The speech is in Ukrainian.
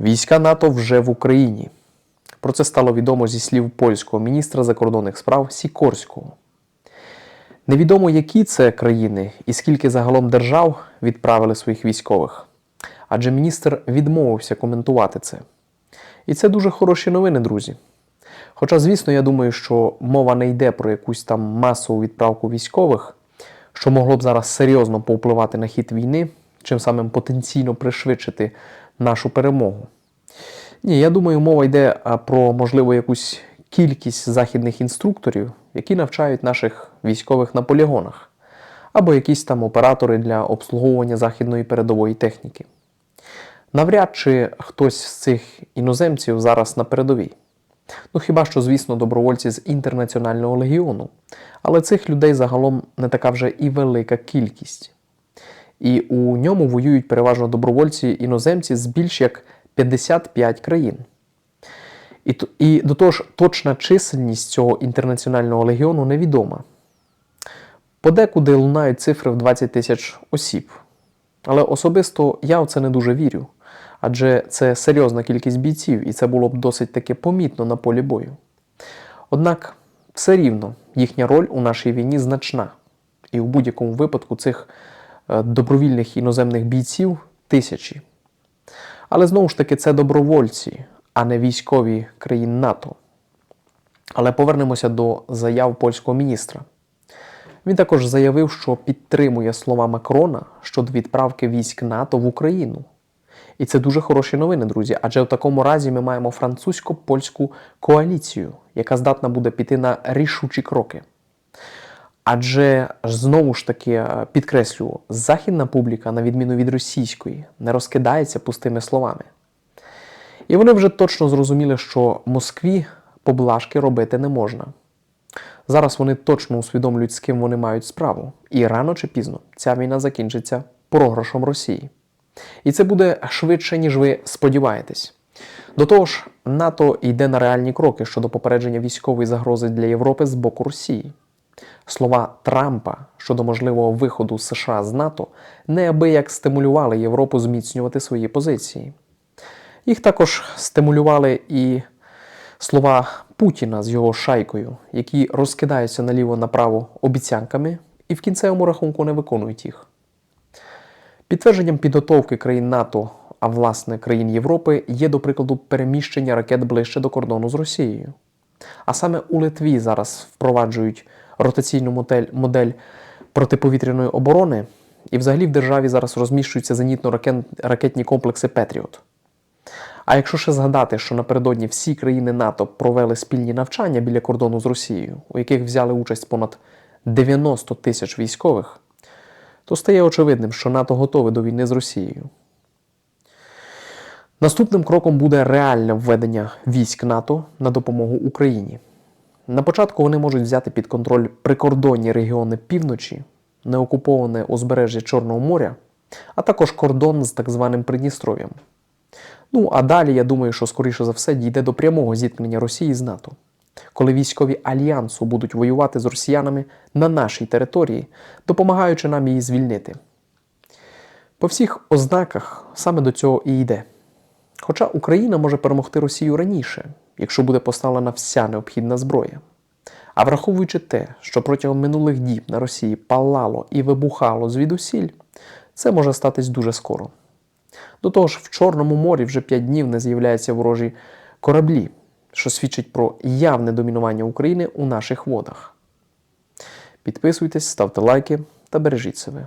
Війська НАТО вже в Україні. Про це стало відомо зі слів польського міністра закордонних справ Сікорського. Невідомо, які це країни і скільки загалом держав відправили своїх військових. Адже міністр відмовився коментувати це. І це дуже хороші новини, друзі. Хоча, звісно, я думаю, що мова не йде про якусь там масову відправку військових, що могло б зараз серйозно повпливати на хід війни, чим самим потенційно пришвидшити нашу перемогу. Ні, я думаю, мова йде про, можливо, якусь кількість західних інструкторів, які навчають наших військових на полігонах, або якісь там оператори для обслуговування західної передової техніки. Навряд чи хтось з цих іноземців зараз на передовій. Ну хіба що, звісно, добровольці з інтернаціонального легіону. Але цих людей загалом не така вже і велика кількість. І у ньому воюють переважно добровольці іноземці з більш як 55 країн. І, і до того ж, точна чисельність цього інтернаціонального легіону невідома. Подекуди лунають цифри в 20 тисяч осіб. Але особисто я в це не дуже вірю, адже це серйозна кількість бійців, і це було б досить таки помітно на полі бою. Однак все рівно їхня роль у нашій війні значна, і в будь-якому випадку цих добровільних іноземних бійців тисячі. Але знову ж таки це добровольці, а не військові країн НАТО. Але повернемося до заяв польського міністра. Він також заявив, що підтримує слова Макрона щодо відправки військ НАТО в Україну. І це дуже хороші новини, друзі. Адже в такому разі ми маємо французько-польську коаліцію, яка здатна буде піти на рішучі кроки. Адже знову ж таки е, підкреслюю, західна публіка, на відміну від російської, не розкидається пустими словами. І вони вже точно зрозуміли, що Москві поблажки робити не можна. Зараз вони точно усвідомлюють, з ким вони мають справу, і рано чи пізно ця війна закінчиться програшом Росії. І це буде швидше, ніж ви сподіваєтесь. До того ж, НАТО йде на реальні кроки щодо попередження військової загрози для Європи з боку Росії. Слова Трампа щодо можливого виходу США з НАТО неабияк стимулювали Європу зміцнювати свої позиції. Їх також стимулювали і слова Путіна з його шайкою, які розкидаються наліво-направо обіцянками і в кінцевому рахунку не виконують їх. Підтвердженням підготовки країн НАТО, а власне країн Європи, є, до прикладу, переміщення ракет ближче до кордону з Росією. А саме у Литві зараз впроваджують ротаційну модель, модель протиповітряної оборони, і взагалі в державі зараз розміщуються зенітно-ракетні комплекси Петріот. А якщо ще згадати, що напередодні всі країни НАТО провели спільні навчання біля кордону з Росією, у яких взяли участь понад 90 тисяч військових, то стає очевидним, що НАТО готове до війни з Росією. Наступним кроком буде реальне введення військ НАТО на допомогу Україні. На початку вони можуть взяти під контроль прикордонні регіони півночі, неокуповане узбережжя Чорного моря, а також кордон з так званим Придністров'ям. Ну а далі я думаю, що скоріше за все дійде до прямого зіткнення Росії з НАТО, коли військові альянсу будуть воювати з росіянами на нашій території, допомагаючи нам її звільнити. По всіх ознаках саме до цього і йде. Хоча Україна може перемогти Росію раніше, якщо буде поставлена вся необхідна зброя. А враховуючи те, що протягом минулих діб на Росії палало і вибухало звідусіль, це може статись дуже скоро. До того ж, в Чорному морі вже 5 днів не з'являються ворожі кораблі, що свідчить про явне домінування України у наших водах. Підписуйтесь, ставте лайки та бережіть себе.